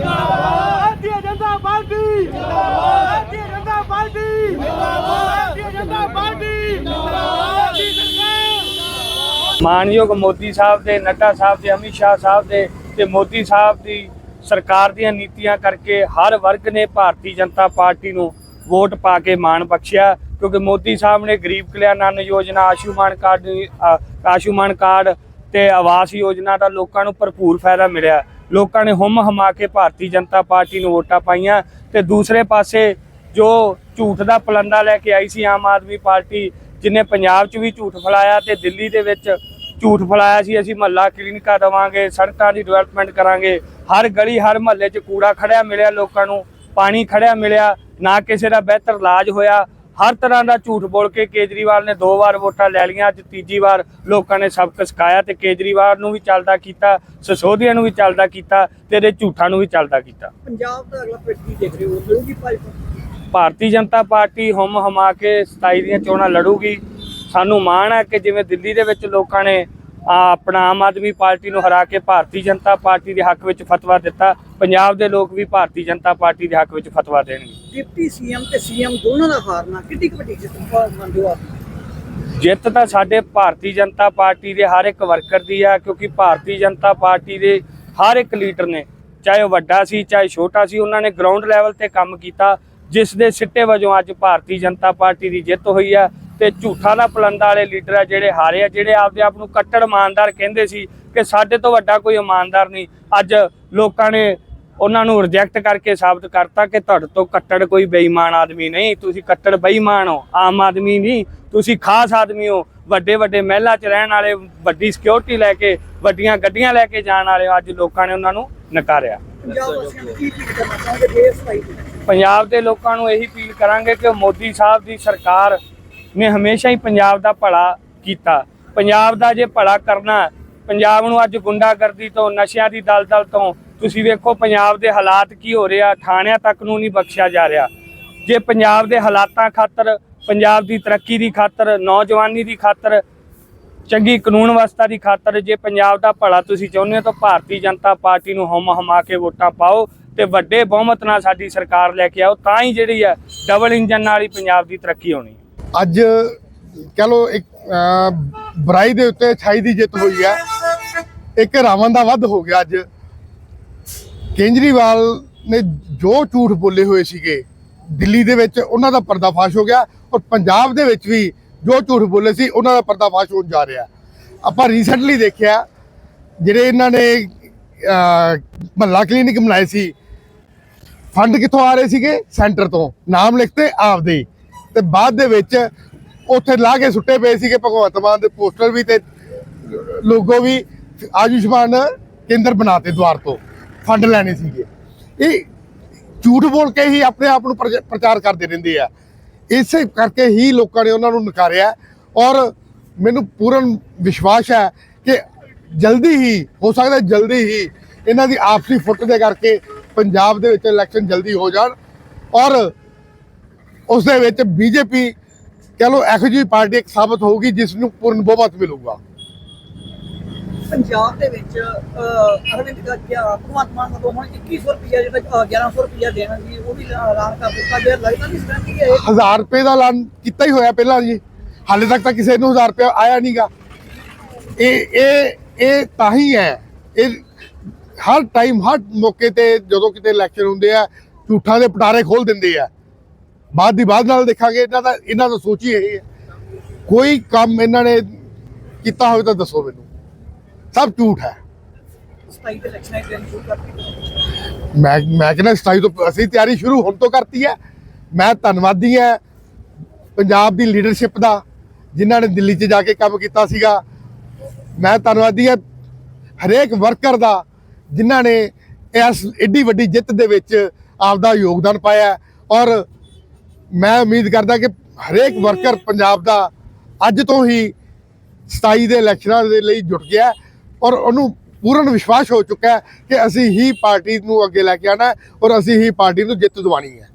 Bharatiya Janata party. Bharatiya Janata party. Bharatiya Janata party. Modi ਸਰਕਾਰ। ਮਾਨਯੋਗ ਮੋਦੀ ਸਾਹਿਬ ਦੇ ਨੱਡਾ ਸਾਹਿਬ ਦੇ ਅਮਿਤ ਸ਼ਾਹ ਸਾਹਿਬ ਦੇ ਤੇ ਮੋਦੀ ਸਾਹਿਬ ਦੀ ਸਰਕਾਰ ਦੀਆਂ ਨੀਤੀਆਂ ਕਰਕੇ ਹਰ ਵਰਗ ਨੇ ਭਾਰਤੀ ਜਨਤਾ ਪਾਰਟੀ ਨੂੰ ਵੋਟ ਪਾ ਕੇ ਮਾਣ ਬਖਸ਼ਿਆ ਕਿਉਂਕਿ ਮੋਦੀ ਸਾਹਿਬ ਨੇ ਗਰੀਬ ਕਲਿਆਣ ਯੋਜਨਾ ਆਯੁਸ਼ਮਾਨ ਕਾਰਡ ਅ, ਆਯੁਸ਼ਮਾਨ ਕਾਰਡ ਤੇ ਆਵਾਸ ਯੋਜਨਾ ਦਾ ਲੋਕਾਂ ਨੂੰ ਭਰਪੂਰ ਫਾਇਦਾ ਮਿਲਿਆ। ਲੋਕਾਂ ਨੇ ਹੁਮ ਹਮਾ ਕੇ ਭਾਰਤੀ ਜਨਤਾ ਪਾਰਟੀ ਨੂੰ ਵੋਟਾਂ ਪਾਈਆਂ ਤੇ ਦੂਸਰੇ ਪਾਸੇ ਜੋ ਝੂਠ ਦਾ ਪਲੰਦਾ ਲੈ ਕੇ ਆਈ ਸੀ ਆਮ ਆਦਮੀ ਪਾਰਟੀ, ਜਿਨੇ ਪੰਜਾਬ 'ਚ ਵੀ ਝੂਠ ਫੈਲਾਇਆ ਤੇ ਦਿੱਲੀ ਦੇ ਵਿੱਚ ਝੂਠ ਫੈਲਾਇਆ ਸੀ, ਅਸੀਂ ਮਹੱਲਾ ਕਲੀਨਿਕਾਂ ਦੇਵਾਂਗੇ, ਸੜਕਾਂ ਦੀ ਡਿਵੈਲਪਮੈਂਟ ਕਰਾਂਗੇ, ਹਰ ਗਲੀ, ਹਰ ਮਹੱਲੇ 'ਚ ਕੂੜਾ ਖੜਿਆ ਮਿਲਿਆ ਲੋਕਾਂ ਨੂੰ, ਪਾਣੀ ਖੜਿਆ ਮਿਲਿਆ, ਨਾ ਕਿਸੇ ਦਾ ਬਿਹਤਰ ਇਲਾਜ ਹੋਇਆ ਹਰ ਤਰ੍ਹਾਂ ਦਾ ਝੂਠ ਬੋਲ ਕੇ ਕੇਜਰੀਵਾਲ ਨੇ ਦੋ ਵਾਰ ਵੋਟਾਂ ਲੈ ਲਈਆਂ ਅੱਜ ਤੀਜੀ ਵਾਰ ਲੋਕਾਂ ਨੇ ਸਬਕ ਸਿਖਾਇਆ ਤੇ ਕੇਜਰੀਵਾਲ ਨੂੰ ਵੀ ਚੱਲਦਾ ਕੀਤਾ ਸਸੋਧੀਆ ਨੂੰ ਵੀ ਚੱਲਦਾ ਕੀਤਾ ਤੇ ਇਹਦੇ ਝੂਠਾਂ ਨੂੰ ਵੀ ਚੱਲਦਾ ਕੀਤਾ। ਪੰਜਾਬ ਦਾ ਅਗਲਾ ਪਿੰਡ ਕੀ ਦੇਖ ਰਹੇ ਹੋ? ਲੜੂਗੀ ਭਾਜਪਾ? ਭਾਰਤੀ ਜਨਤਾ ਪਾਰਟੀ ਹੁਮ ਹਮਾ ਕੇ 27 ਦੀਆਂ ਚੋਣਾਂ ਲੜੂਗੀ। ਸਾਨੂੰ ਮਾਣ ਹੈ ਕਿ ਜਿਵੇਂ ਦਿੱਲੀ ਦੇ ਵਿੱਚ ਲੋਕਾਂ ਨੇ ਆਪਣਾ ਆਮ ਆਦਮੀ ਪਾਰਟੀ ਨੂੰ ਹਰਾ ਕੇ ਭਾਰਤੀ ਜਨਤਾ ਪਾਰਟੀ ਦੇ ਹੱਕ ਵਿੱਚ ਫਤਵਾ ਦਿੱਤਾ। ਪੰਜਾਬ ਦੇ ਲੋਕ ਵੀ ਭਾਰਤੀ ਜਨਤਾ ਪਾਰਟੀ ਦੇ ਹੱਕ ਵਿੱਚ ਫਤਵਾ ਦੇਣਗੇ। ਡਿਪਟੀ ਸੀਐਮ ਤੇ ਸੀਐਮ ਦੋਨਾਂ ਦਾ ਹਾਰਨਾ ਕਿੱਡੀ ਕੁ ਵੱਡੀ ਜਿੱਤ ਮੰਨਦੇ ਹੋ ਆਪ? ਜਿੱਤ ਤਾਂ ਸਾਡੇ ਭਾਰਤੀ ਜਨਤਾ ਪਾਰਟੀ ਦੇ ਹਰ ਇੱਕ ਵਰਕਰ ਦੀ ਆ ਕਿਉਂਕਿ ਭਾਰਤੀ ਜਨਤਾ ਪਾਰਟੀ ਦੇ ਹਰ ਇੱਕ ਲੀਡਰ ਨੇ ਚਾਹੇ ਉਹ ਵੱਡਾ ਸੀ ਚਾਹੇ ਛੋਟਾ ਸੀ ਉਹਨਾਂ ਨੇ ਗਰਾਊਂਡ ਲੈਵਲ ਤੇ ਕੰਮ ਕੀਤਾ ਜਿਸ ਦੇ ਸਿੱਟੇ ਵਜੋਂ ਅੱਜ ਭਾਰਤੀ ਜਨਤਾ ਪਾਰਟੀ ਦੀ ਜਿੱਤ ਹੋਈ ਆ। ਤੇ ਝੂਠਾਂ ਦਾ ਪਲੰਦਾ ਵਾਲੇ ਲੀਡਰ ਆ ਜਿਹੜੇ ਹਾਰੇ ਆ, ਜਿਹੜੇ ਆਪਦੇ ਆਪ ਨੂੰ ਕੱਟੜ ਇਮਾਨਦਾਰ ਕਹਿੰਦੇ ਸੀ ਕਿ ਸਾਡੇ ਤੋਂ ਵੱਡਾ ਕੋਈ ਇਮਾਨਦਾਰ ਨਹੀਂ। ਅੱਜ ਲੋਕਾਂ ਨੇ ਉਹਨਾਂ ਨੂੰ ਰਿਜੈਕਟ ਕਰਕੇ ਸਾਬਤ ਕਰਤਾ ਕਿ ਤੁਹਾਡੇ ਤੋਂ ਕੱਟੜ ਕੋਈ ਬੇਈਮਾਨ ਆਦਮੀ ਨਹੀਂ, ਤੁਸੀਂ ਕੱਟੜ ਬੇਈਮਾਨ ਹੋ, ਆਮ ਆਦਮੀ ਨਹੀਂ, ਤੁਸੀਂ ਖਾਸ ਆਦਮੀ ਹੋ, ਵੱਡੇ ਵੱਡੇ ਮਹਿਲਾ 'ਚ ਰਹਿਣ ਵਾਲੇ, ਵੱਡੀ ਸਿਕਿਉਰਿਟੀ ਲੈ ਕੇ, ਵੱਡੀਆਂ ਗੱਡੀਆਂ ਲੈ ਕੇ ਜਾਣ ਵਾਲੇ ਅੱਜ ਲੋਕਾਂ ਨੇ ਉਹਨਾਂ ਨੂੰ ਨਕਾਰਿਆ। ਪੰਜਾਬ ਦੇ ਲੋਕਾਂ ਨੂੰ ਇਹੀ ਅਪੀਲ ਕਰਾਂਗੇ ਕਿ ਮੋਦੀ ਸਾਹਿਬ ਦੀ ਸਰਕਾਰ ਨੇ ਹਮੇਸ਼ਾ ਹੀ ਪੰਜਾਬ ਦਾ ਭਲਾ ਕੀਤਾ। ਪੰਜਾਬ ਦਾ ਜੇ ਭਲਾ ਕਰਨਾ, ਪੰਜਾਬ ਨੂੰ ਅੱਜ ਗੁੰਡਾਗਰਦੀ ਤੋਂ, ਨਸ਼ਿਆਂ ਦੀ ਦਲਦਲ ਤੋਂ, ਤੁਸੀਂ ਵੇਖੋ ਪੰਜਾਬ ਦੇ ਹਾਲਾਤ ਕੀ ਹੋ ਰਿਹਾ, ਥਾਣਿਆਂ ਤੱਕ ਨੂੰ ਨਹੀਂ ਬਖਸ਼ਿਆ ਜਾ ਰਿਹਾ। ਜੇ ਪੰਜਾਬ ਦੇ ਹਾਲਾਤਾਂ ਖਾਤਰ, ਪੰਜਾਬ ਦੀ ਤਰੱਕੀ ਦੀ ਖਾਤਰ, ਨੌਜਵਾਨੀ ਦੀ ਖਾਤਰ, ਚੰਗੀ ਕਾਨੂੰਨ ਵਿਵਸਥਾ ਦੀ ਖਾਤਰ ਜੇ ਪੰਜਾਬ ਦਾ ਭਲਾ ਤੁਸੀਂ ਚਾਹੁੰਦੇ ਹੋ ਤਾਂ ਭਾਰਤੀ ਜਨਤਾ ਪਾਰਟੀ ਨੂੰ ਹਮ ਹਮਾ ਕੇ ਵੋਟਾਂ ਪਾਓ ਤੇ ਵੱਡੇ ਬਹੁਮਤ ਨਾਲ ਸਾਡੀ ਸਰਕਾਰ ਲੈ ਕੇ ਆਓ, ਤਾਂ ਹੀ ਜਿਹੜੀ ਹੈ ਡਬਲ ਇੰਜਨ ਨਾਲ ਹੀ ਪੰਜਾਬ ਦੀ ਤਰੱਕੀ ਹੋਣੀ। ਅੱਜ ਕਹ ਲੋ ਇੱਕ ਬੁਰਾਈ ਦੇ ਉੱਤੇ ਛਾਈ ਦੀ ਜਿੱਤ ਹੋਈ ਹੈ ਇੱਕ ਰਾਵਣ ਦਾ ਵੱਧ ਹੋ ਗਿਆ ਅੱਜ। ਕੇਜਰੀਵਾਲ ਨੇ ਜੋ ਝੂਠ ਬੋਲੇ ਹੋਏ ਸੀਗੇ, ਦਿੱਲੀ ਦੇ ਵਿੱਚ ਉਹਨਾਂ ਦਾ ਪਰਦਾਫਾਸ਼ ਹੋ ਗਿਆ ਔਰ ਪੰਜਾਬ ਦੇ ਵਿੱਚ ਵੀ ਜੋ ਝੂਠ ਬੋਲੇ ਸੀ, ਉਹਨਾਂ ਦਾ ਪਰਦਾਫਾਸ਼ ਹੋਣ ਜਾ ਰਿਹਾ। ਆਪਾਂ ਰੀਸੈਂਟਲੀ ਦੇਖਿਆ, ਜਿਹੜੇ ਇਹਨਾਂ ਨੇ ਮਹੱਲਾ ਕਲੀਨਿਕ ਬਣਾਏ ਸੀ ਫੰਡ ਕਿੱਥੋਂ ਆ ਰਹੇ ਸੀਗੇ? ਸੈਂਟਰ ਤੋਂ। ਨਾਮ ਲਿਖਤੇ ਆਪਦੇ ਤੇ ਬਾਅਦ ਦੇ ਵਿੱਚ ਉੱਥੇ ਲਾ ਕੇ ਸੁੱਟੇ ਪਏ ਸੀਗੇ ਭਗਵੰਤ ਮਾਨ ਦੇ ਪੋਸਟਰ ਵੀ ਤੇ ਲੋਗੋ ਵੀ ਆਯੁਸ਼ਮਾਨ ਕੇਂਦਰ ਬਣਾਤੇ ਦੁਆਰ ਤੋਂ, ਫੰਡ ਲੈਣੇ ਸੀਗੇ। ਇਹ ਝੂਠ ਬੋਲ ਕੇ ਹੀ ਆਪਣੇ ਆਪ ਨੂੰ ਪ੍ਰਚ- ਪ੍ਰਚਾਰ ਕਰਦੇ ਰਹਿੰਦੇ ਆ। ਇਸੇ ਕਰਕੇ ਹੀ ਲੋਕਾਂ ਨੇ ਉਹਨਾਂ ਨੂੰ ਨਕਾਰਿਆ ਔਰ ਮੈਨੂੰ ਪੂਰਨ ਵਿਸ਼ਵਾਸ ਹੈ ਕਿ ਜਲਦੀ ਹੀ, ਹੋ ਸਕਦਾ ਜਲਦੀ ਹੀ ਇਹਨਾਂ ਦੀ ਆਪਸੀ ਫੁੱਟ ਦੇ ਕਰਕੇ ਪੰਜਾਬ ਦੇ ਵਿੱਚ ਇਲੈਕਸ਼ਨ ਜਲਦੀ ਹੋ ਜਾਣ ਔਰ ਉਸ ਦੇ ਵਿੱਚ ਬੀਜੇਪੀ ਕਹ ਲੋ ਇਹੋ ਜਿਹੀ ਪਾਰਟੀ ਇੱਕ ਸਾਬਤ ਹੋਊਗੀ ਜਿਸ ਨੂੰ ਪੂਰਨ ਬਹੁਮਤ ਮਿਲੂਗਾ। ਪੰਜਾਬ ਦੇ ਵਿੱਚ ਅਰਵਿੰਦ ਗੱਜਿਆ ਭਗਵੰਤ ਮਾਨ ਵੱਲੋਂ ਹੁਣ 2100 ਰੁਪਇਆ ਜਿਹੜਾ ਅਹ, 1100 ਰੁਪਇਆ ਦੇਣਾ ਜੀ ਉਹ ਵੀ ਐਲਾਨ ਕਰ ਦਿੱਤਾ। ਗਿਆ ਲੱਗਦਾ ਨਹੀਂ ਕਿ ਇਹ। 1000 ਰੁਪਏ ਦਾ ਐਲਾਨ ਕੀਤਾ ਹੀ ਹੋਇਆ ਪਹਿਲਾਂ ਜੀ। ਹਾਲੇ ਤੱਕ ਤਾਂ ਕਿਸੇ ਨੂੰ 1000 ਰੁਪਏ ਆਇਆ ਨਹੀਂਗਾ। ਇਹ ਇਹ ਇਹ ਤਾਂ ਹੀ ਹੈ। ਇਹ ਹਰ ਟਾਈਮ ਹਰ ਮੌਕੇ ਤੇ ਜਦੋਂ ਕਿਤੇ ਇਲੈਕਸ਼ਨ ਹੁੰਦੇ ਆ ਝੂਠਾਂ ਦੇ ਪਟਾਰੇ ਖੋਲ ਦਿੰਦੇ ਆ। ਬਾਅਦ ਦੀ ਬਾਅਦ ਨਾਲ ਦੇਖਾਂਗੇ ਇਹਨਾਂ ਦਾ ਇਹਨਾਂ ਦਾ ਸੋਚ ਹੀ ਇਹ ਹੈ। ਕੋਈ ਕੰਮ ਇਹਨਾਂ ਨੇ ਕੀਤਾ ਹੋਵੇ ਤਾਂ ਦੱਸੋ ਮੈਨੂੰ। ਸਭ ਝੂਠ ਹੈ। 27 ਦੇ ਇਲੈਕਸ਼ਨ ਹੈ ਦਿਨ ਸ਼ੁਰੂ ਕਰ ਦਿੱਤੀ ਮੈਂ ਮੈਂ ਕਹਿੰਦਾ 27 ਤੋਂ ਅਸੀਂ ਤਿਆਰੀ ਸ਼ੁਰੂ ਹੁਣ ਤੋਂ ਕਰਤੀ ਹੈ। ਮੈਂ ਧੰਨਵਾਦੀ ਹਾਂ ਪੰਜਾਬ ਦੀ ਲੀਡਰਸ਼ਿਪ ਦਾ ਜਿਨ੍ਹਾਂ ਨੇ ਦਿੱਲੀ 'ਚ ਜਾ ਕੇ ਕੰਮ ਕੀਤਾ ਸੀਗਾ। ਮੈਂ ਧੰਨਵਾਦੀ ਹਾਂ ਹਰੇਕ ਵਰਕਰ ਦਾ ਜਿਨ੍ਹਾਂ ਨੇ ਇਸ ਏਡੀ ਵੱਡੀ ਜਿੱਤ ਦੇ ਵਿੱਚ ਆਪਦਾ ਯੋਗਦਾਨ ਪਾਇਆ ਔਰ ਮੈਂ ਉਮੀਦ ਕਰਦਾ ਕਿ ਹਰੇਕ ਵਰਕਰ ਪੰਜਾਬ ਦਾ ਅੱਜ ਤੋਂ ਹੀ 27 ਦੇ ਇਲੈਕਸ਼ਨਾਂ ਦੇ ਲਈ ਜੁਟ ਗਿਆ ਔਰ ਉਹਨੂੰ ਪੂਰਨ ਵਿਸ਼ਵਾਸ ਹੋ ਚੁੱਕਾ ਹੈ ਕਿ ਅਸੀਂ ਹੀ ਪਾਰਟੀ ਨੂੰ ਅੱਗੇ ਲੈ ਕੇ ਆਣਾ ਔਰ ਅਸੀਂ ਹੀ ਪਾਰਟੀ ਨੂੰ ਜਿੱਤ ਦਿਵਾਣੀ ਹੈ।